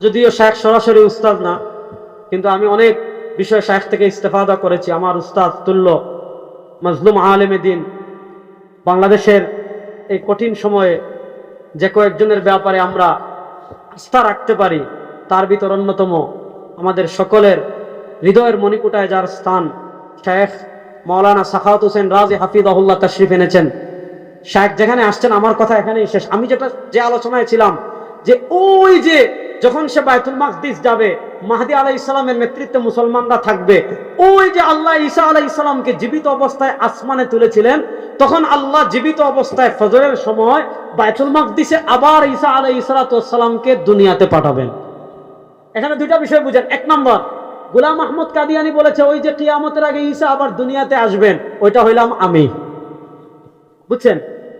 যদিও শেখ সরাসরি উস্তাদ না, কিন্তু আমি অনেক বিষয় শেখ থেকে ইস্তেফাদা করেছি। আমার উস্তাদ তুল্য মজলুম আলেম দিন বাংলাদেশের এই কঠিন সময়ে যে কয়েকজনের ব্যাপারে আমরা আস্থা রাখতে পারি, তার ভিতর অন্যতম আমাদের সকলের হৃদয়ের মণিকুটায় যার স্থান শেখ মৌলানা সাখাওয়াত হোসেন রাজি হাফিজাহুল্লাহ তশরিফ এনেছেন। শেখ যেখানে আসছেন, আমার কথা এখানেই শেষ। আমি যেটা, যে আলোচনায় ছিলাম, যে ওই যে যখন সে বায়তুল মাকদিস যাবে, মাহাদি আলাহ ইসলামের নেতৃত্বে মুসলমানরা থাকবে, ওই যে আল্লাহ ঈসা আলাহ ইসলামকে জীবিত অবস্থায় আসমানে তুলেছিলেন, তখন আল্লাহ জীবিত অবস্থায় ফজরের সময় বায়তুল মাকদিসে আবার ঈসা আলাহ ইসলাতামকে দুনিয়াতে পাঠাবেন। এখানে দুইটা বিষয় বুঝেন। এক নম্বর, গুলাম আহমদ কাদিয়ানি বলেছে, ওই যে কিয়ামতের আগে ঈসা আবার দুনিয়াতে আসবেন, ওইটা হইলাম আমি। বুঝছেন?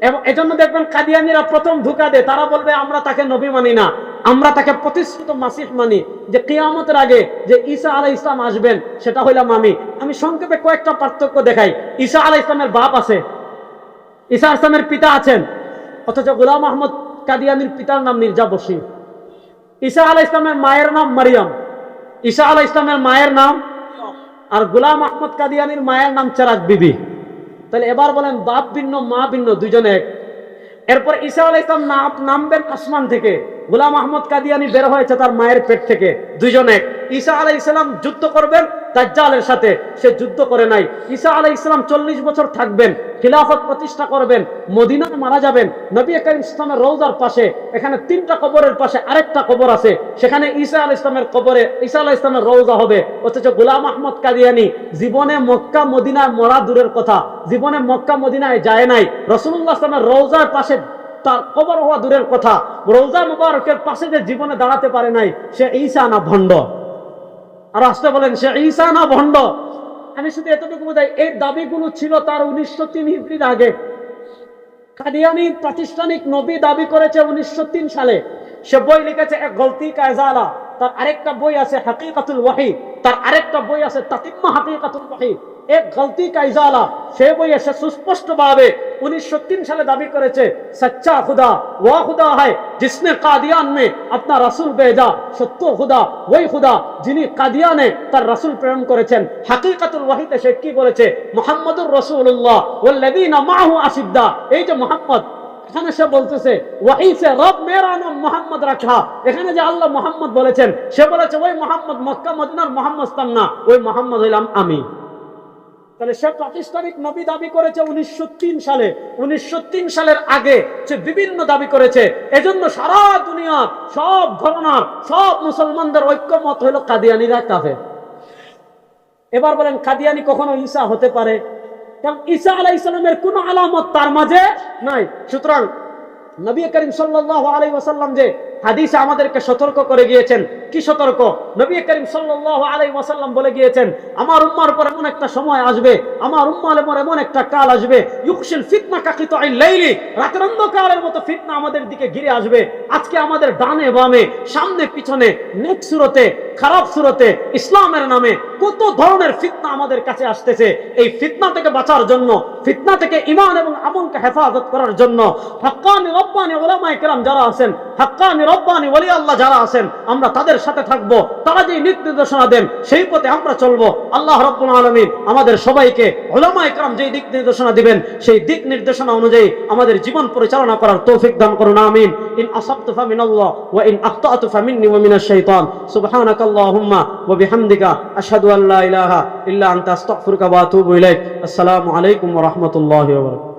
এবং এজন্য দেখবেন কাদিয়ানিরা প্রথম ধোকা দেয়, তারা বলবে, আমরা তাকে নবী মানি না। আমরা তাকে প্রতিশ্রুত মাসিহ মানি যে কিয়ামতের আগে যে ঈসা আলাহ ইসলাম আসবেন, সেটা হইলাম আমি। আমি সংক্ষেপে কয়েকটা পার্থক্য দেখাই। ঈসা আলাহ ইসলামের বাপ আছে। ঈসা ইসলামের পিতা আছেন। অথচ গোলাম আহমদ কাদিয়ানির পিতার নাম মির্জা বসির ঈসা আলাহ ইসলামের মায়ের নাম মারিয়াম। ঈসা আলাহ ইসলামের মায়ের নাম আর গোলাম আহমদ কাদিয়ানির মায়ের নাম চেরাক বিবি। তাহলে এবার বলেন বাপ ভিন্ন, মা ভিন্ন দুজনে এক। এরপর ঈসা আল ইসলাম নাম নামবেন আসমান থেকে। গুলাম আহমদ কাদিয়ানি বের হয়েছে তার মায়ের পেট থেকে। দুজনে এক। ঈসা আলাহ ইসলাম যুদ্ধ করবেন দাজ্জালের সাথে সে যুদ্ধ করে নাই। ঈসা আলাহ ইসলাম চল্লিশ বছর থাকবেন, খিলাফত প্রতিষ্ঠা করবেন, মদিনায় মারা যাবেন। নবী করিম ইসলামের রৌজার পাশে, এখানে তিনটা কবরের পাশে আরেকটা কবর আছে। সেখানে ঈসা আল ইসলামের কবরে, ঈসা আলাহ ইসলামের রৌজা হবে। অথচ গোলাম আহমদ কাদিয়ানি জীবনে মক্কা, মদিনায় মরা দূরের কথা। জীবনে মক্কা, মদিনায় যায় নাই। রসুল্লাহ ইসলামের রৌজার পাশে তার কবর হওয়া দূরের কথা। রৌজা মুবারকের পাশে যে জীবনে দাঁড়াতে পারে নাই, সে ঈসা না ভণ্ড। আর আসতে বলেন, সে ঈসা না ভণ্ড? আমি শুধু এতটুকু বোঝাই এই দাবিগুলো ছিল তার উনিশশো তিন হিজড়ির আগে। কাদিয়ানি প্রাতিষ্ঠানিক নবী দাবি করেছে উনিশশো তিন সালে। সে বই লিখেছে এক গলতি কায়জালা। তার আরেকটা বই আছে হাকিকাতুল ওয়াহি। তার আরেকটা বই আছে তাতিম্মা হাকিকাতুল ওয়াহি। এক গলতি কাইজালা সে সুস্পষ্টভাবে উনিশশো সালে দাবি করেছে, সচ্চা ওয়া জিসনে কাদিয়ান মে আপনার রাসুল বেজা সত্য খুদা, ওই খুদা, যিনি কাদিয়ানে তার রাসুল প্রেরণ করেছেন। হাকিকাতুল ওয়াহিতে সে কি বলেছে? মোহাম্মদুর রসুল্লাহ মাহু আসিদ্দা এই যে মোহাম্মদ, এখানে সে বলতেছে ওয়াইসে রব মেরা নাম মোহাম্মদ রাখা। এখানে যে আল্লাহ মোহাম্মদ বলেছেন, সে বলেছে, ওই মোহাম্মদ মক্কা, মদিনার মোহাম্মদ না, ওই মোহাম্মদ হইলাম আমি। তাহলে সে প্রাতিষ্ঠানিক নবী দাবি করেছে উনিশশো তিন সালে। উনিশশো তিন সালের আগে সে বিভিন্ন দাবি করেছে। এজন্য সারা দুনিয়া, সব ধরনার সব মুসলমানদের ঐক্যমত হইল কাদিয়ানিরা কাফে এবার বলেন, কাদিয়ানি কখনো ঈসা হতে পারে? কারণ ঈসা আলাহ ইসলামের কোন আলামত তার মাঝে নাই। সুতরাং নবী করিম সাল্লাহ আলাই ওয়াসাল্লাম যে হাদিসে আমাদেরকে সতর্ক করে গিয়েছেন কি সতর্ক? নবী করিম সাল্লাহ আলাই ওয়াসাল্লাম বলে গিয়েছেন, আমার উম্মার পর এমন একটা সময় আসবে, আমার উম্মার পর এমন একটা কাল আসবে ইউকশিল ফিতনা কাকিত লাইলি, রাতের অন্ধকারের মতো ফিতনা আমাদের দিকে ঘিরে আসবে। আজকে আমাদের ডানে বামে, সামনে পিছনে, নেক সুরতে, খারাপ সুরতে, ইসলামের নামে কত ধরনের ফিতনা আমাদের কাছে আসতেছে। এই ফিতনা থেকে বাঁচার জন্য, ফিতনা থেকে ইমান এবং আমলকে হেফাজত করার জন্য হাক্কানি রব্বানি ওলামায়ে কেরাম যারা আছেন, হাক্কানি রব্বানি ওলি আল্লাহ যারা আছেন, আমরা তাদের সাথে থাকব, তারা যে নির্দেশনা দেন, সেই পথে আমরা চলবো। আল্লাহ রব্বুল আলমিন আমাদের সবাইকে ওলামা একরাম যে দিক নির্দেশনা দিবেন, সেই দিক নির্দেশনা অনুযায়ী আমাদের জীবন পরিচালনা করার তৌফিক দান করুন, আমিন। ইন আসাবতু ফামিনাল্লাহ ওয়া ইন আখতাতু ফামিন্নি ওয়া মিনাশ শাইতান। সুবহানাক আল্লাহুম্মা ওয়া বিহামদিকা, আশহাদু আল্লা ইলাহা ইল্লা আনতা, আস্তাগফিরুকা ওয়া আতুবু ইলাইক। আসসালামু আলাইকুম ওয়া রাহমাতুল্লাহি ওয়া বারাকাতুহু।